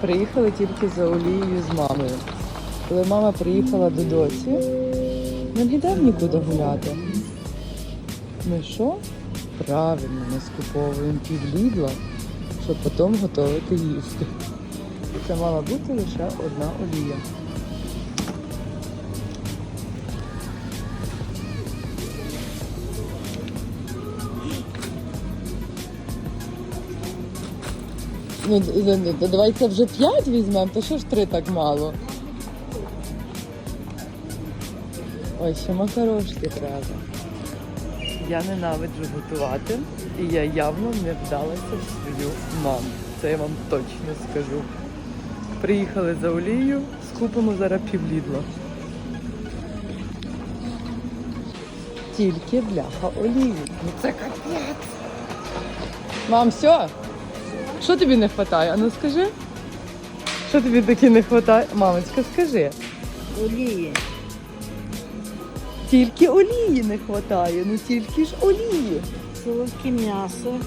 Приїхали тільки за олією з мамою. Коли мама приїхала до досі, нам не дав нікуди гуляти. Ми що? Правильно, ми скуповуємо пів щоб потім готувати їсти. Це мала бути лише одна олія. Ну, д- д- д- давайте вже п'ять візьмемо, то що ж три так мало? Ой, ще макарошки треба. Я ненавиджу готувати, і я явно не вдалася в свою маму. Це я вам точно скажу. Приїхали за олією, скупимо зараз півлідла. Тільки бляха олії. Ну це капець. Мам, все? Що тобі не вистачає? Ану ну скажи. Що тобі таке не вистачає? Мамочка, скажи. Олії. Тільки олії не вистачає, ну тільки ж олії. Солодке м'ясо.